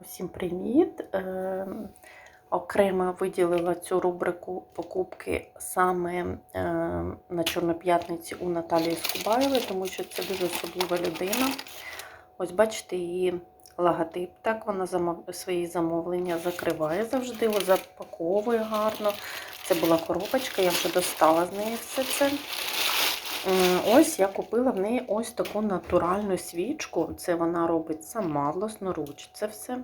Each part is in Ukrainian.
Усім привіт! Е, Окремо виділила цю рубрику покупки саме е, на Чорноп'ятниці у Наталії Скубаєвої, тому що це дуже особлива людина. Ось бачите її логотип. Так вона свої замовлення закриває завжди, запаковує гарно. Це була коробочка, я вже достала з неї все це. М, Ось я купила в неї ось таку натуральну свічку. Це вона робить сама власноруч. Це все.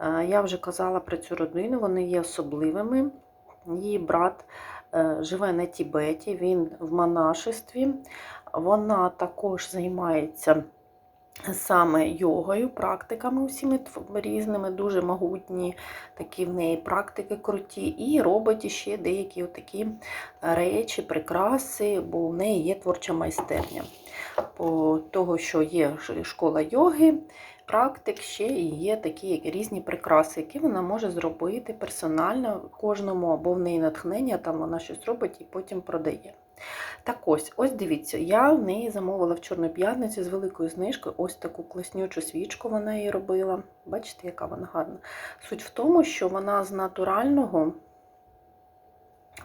Е, Я вже казала про цю родину, вони є особливими. Її брат е, живе на Тібеті, він в монашестві. Вона також займається саме йогою, практиками усіми різними, дуже могутні такі в неї практики круті, і робить ще деякі такі речі, прикраси, бо в неї є творча майстерня. По того, що є школа йоги, практик, ще і є такі різні прикраси, які вона може зробити персонально кожному, або в неї натхнення, там вона щось робить і потім продає. Так ось, ось дивіться, я в неї замовила в Чорну п'ятницю з великою знижкою ось таку класнючу свічку вона її робила. Бачите, яка вона гарна. Суть в тому, що вона з натурального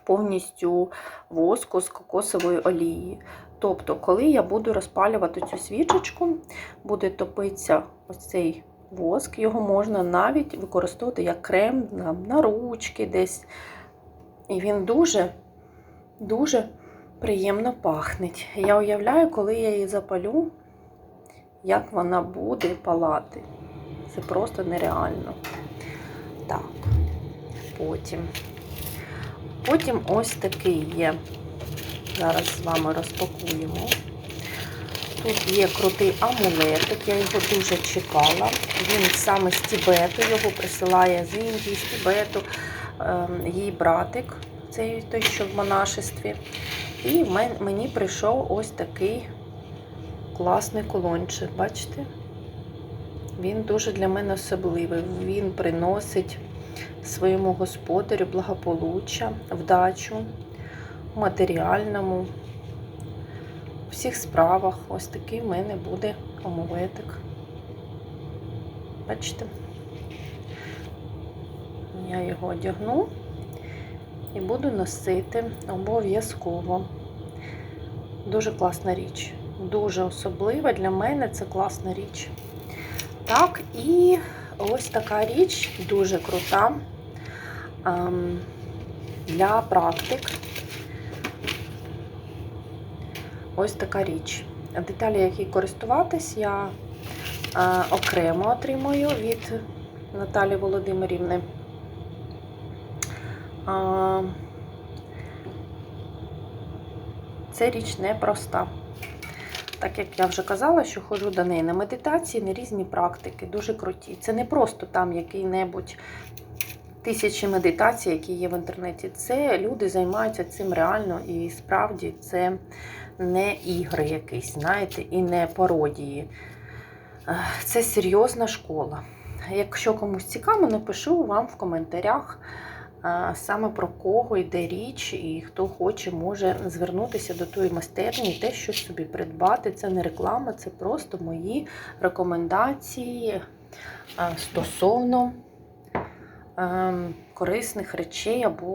повністю воску з кокосової олії. Тобто, коли я буду розпалювати цю свічечку, буде топитися ось цей воск, його можна навіть використовувати як крем на, ручки десь. І він дуже, дуже приємно пахне. Я уявляю, коли я її запалю, як вона буде палати. Це просто нереально. Так, потім. Потім ось такий є. Зараз з вами розпакуємо. Тут є крутий амулетик, я його дуже чекала. Він саме з Тібету, його присилає з Індії, з Тібету. Ем, Її братик, цей той, що в монашестві. І мені прийшов ось такий класний кулончик. Бачите? Він дуже для мене особливий. Він приносить своєму господарю благополуччя, вдачу матеріальному, у всіх справах. Ось такий в мене буде омоветик. Бачите? Я його одягну і буду носити обов'язково. Дуже класна річ. Дуже особлива для мене це класна річ. Так, і ось така річ дуже крута ем, для практик. Ось така річ. Деталі, які користуватись, я е, окремо отримую від Наталі Володимирівни. А, Це річ непроста. Так як я вже казала, що ходжу до неї на медитації, на різні практики, дуже круті. Це не просто там який-небудь тисячі медитацій, які є в інтернеті. Це люди займаються цим реально, і справді це не ігри якісь, знаєте, і не пародії. Це серйозна школа. Якщо комусь цікаво, напишу вам в коментарях е, саме про кого йде річ, і хто хоче, може звернутися до тої майстерні те, що собі придбати. Це не реклама, це просто мої рекомендації е, стосовно корисних речей або